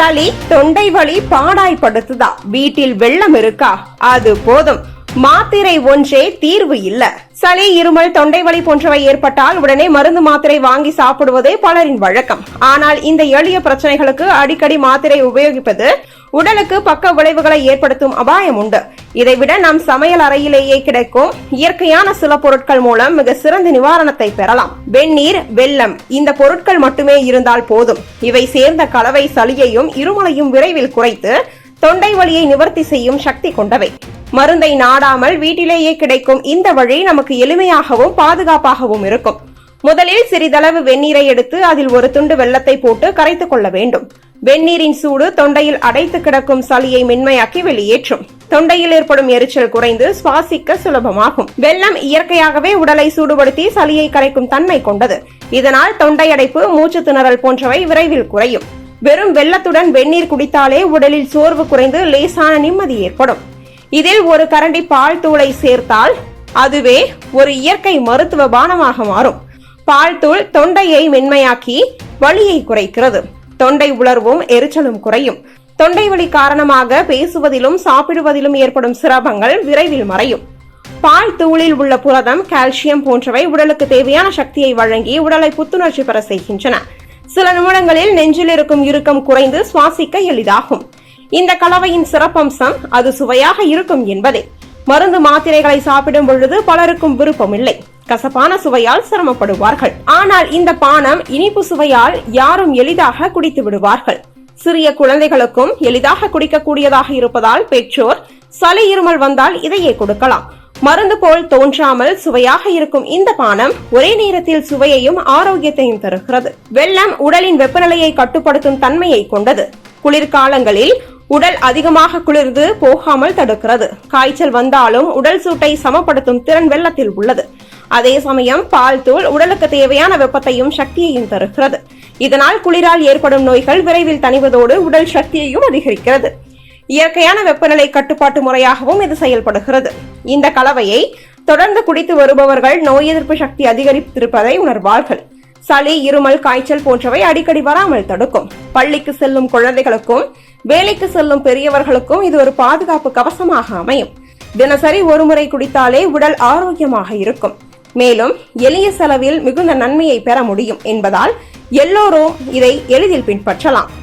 சளி தொண்டை வலி பாடாய்படுத்துதா வீட்டில் வெள்ளம் இருக்கா? அது போதும். மாத்திரை ஒன்றே தீர்வு இல்ல. சளி இருமல் தொண்டை வலி போன்றவை ஏற்பட்டால் உடனே மருந்து மாத்திரை வாங்கி சாப்பிடுவதே பலரின் வழக்கம். ஆனால் இந்த எளிய பிரச்சனைகளுக்கு அடிக்கடி மாத்திரை உபயோகிப்பது உடலுக்கு பக்க விளைவுகளை ஏற்படுத்தும் அபாயம் உண்டு. இதைவிட நம் சமையல் அறையிலேயே கிடைக்கும் இயற்கையான சில பொருட்கள் மூலம் மிக சிறந்த நிவாரணத்தை பெறலாம். வெந்நீர் வெள்ளம் இந்த பொருட்கள் மட்டுமே இருந்தால் போதும். இவை சேர்ந்த கலவை சளியையும் இருமலையும் விரைவில் குறைத்து தொண்டை வலியை நிவர்த்தி செய்யும் சக்தி கொண்டவை. மருந்தை நாடாமல் வீட்டிலேயே கிடைக்கும் இந்த வழி நமக்கு எளிமையாகவும் பாதுகாப்பாகவும் இருக்கும். முதலில் சிறிதளவு வெந்நீரை எடுத்து அதில் ஒரு துண்டு வெள்ளத்தை போட்டு கரைத்துக் கொள்ள வேண்டும். வெந்நீரின் சூடு தொண்டையில் அடைத்து கிடக்கும் சளியை மென்மையாக்கி வெளியேற்றும். தொண்டையில் ஏற்படும் எரிச்சல் குறைந்து சுவாசிக்க சுலபமாகும். வெள்ளம் இயற்கையாகவே உடலை சூடுபடுத்தி சளியை கரைக்கும் தன்மை கொண்டது. இதனால் தொண்டை அடைப்பு மூச்சு திணறல் போன்றவை விரைவில் குறையும். வெறும் வெள்ளத்துடன் வெந்நீர் குடித்தாலே உடலில் சோர்வு குறைந்து லேசான நிம்மதி ஏற்படும். இதில் ஒரு கரண்டி பால் தூளை சேர்த்தால் அதுவே ஒரு இயற்கை மருத்துவ பானமாக மாறும். பால்தூள் தொண்டையை மென்மையாக்கி வலியை குறைக்கிறது. தொண்டை உலர்வும் எரிச்சலும் குறையும். தொண்டை வலி காரணமாக பேசுவதிலும் சாப்பிடுவதிலும் ஏற்படும் சிரமங்கள் விரைவில் மறையும். பால் தூளில் உள்ள புரதம் கால்சியம் போன்றவை உடலுக்கு தேவையான சக்தியை வழங்கி உடலை புத்துணர்ச்சி பெற செய்கின்றன. சில நிமிடங்களில் நெஞ்சில் இருக்கும் இறுக்கம் குறைந்து சுவாசிக்க எளிதாகும். இந்த கலவையின் சிறப்பம்சம் அது சுவையாக இருக்கும் என்பதே. மருந்து மாத்திரைகளை சாப்பிடும் பொழுது பலருக்கும் விருப்பமில்லை கசப்பான சுவையால் சிரமப்படுவார்கள். ஆனால் இந்த பானம் இனிப்பு சுவையால் யாரும் எளிதாக குடித்து விடுவார்கள். சிறிய குழந்தைகளுக்கும் எளிதாக குடிக்கக்கூடியதாக இருப்பதால் பெற்றோர் சளி இருமல் வந்தால் இதையே கொடுக்கலாம். மருந்து போல் தோன்றாமல் சுவையாக இருக்கும் இந்த பானம் ஒரே நேரத்தில் சுவையையும் ஆரோக்கியத்தையும் தருகிறது. வெள்ளம் உடலின் வெப்பநிலையை கட்டுப்படுத்தும் தன்மையை கொண்டது. குளிர்காலங்களில் உடல் அதிகமாக குளிர்ந்து போகாமல் தடுக்கிறது. காய்ச்சல் வந்தாலும் உடல் சூட்டை சமப்படுத்தும் திறன் வெள்ளத்தில் உள்ளது. அதே சமயம் பால் தூள் உடலுக்கு தேவையான வெப்பத்தையும் சக்தியையும் தருகிறது. இதனால் குளிரால் ஏற்படும் நோய்கள் விரைவில் தணிவதோடு உடல் சக்தியையும் அதிகரிக்கிறது. இயற்கையான வெப்பநிலை கட்டுப்பாட்டு முறையாகவும் இது செயல்படுகிறது. இந்த கலவையை தொடர்ந்து குடித்து வருபவர்கள் நோய் எதிர்ப்பு சக்தி அதிகரித்திருப்பதை உணர்வார்கள். சளி இருமல் காய்ச்சல் போன்றவை அடிக்கடி வராமல் தடுக்கும். பள்ளிக்கு செல்லும் குழந்தைகளுக்கும் வேலைக்கு செல்லும் பெரியவர்களுக்கும் இது ஒரு பாதுகாப்பு கவசமாக அமையும். தினசரி ஒருமுறை குடித்தாலே உடல் ஆரோக்கியமாக இருக்கும். மேலும் எளிய செலவில் மிகுந்த நன்மையை பெற முடியும் என்பதால் எல்லோரும் இதை எளிதில் பின்பற்றலாம்.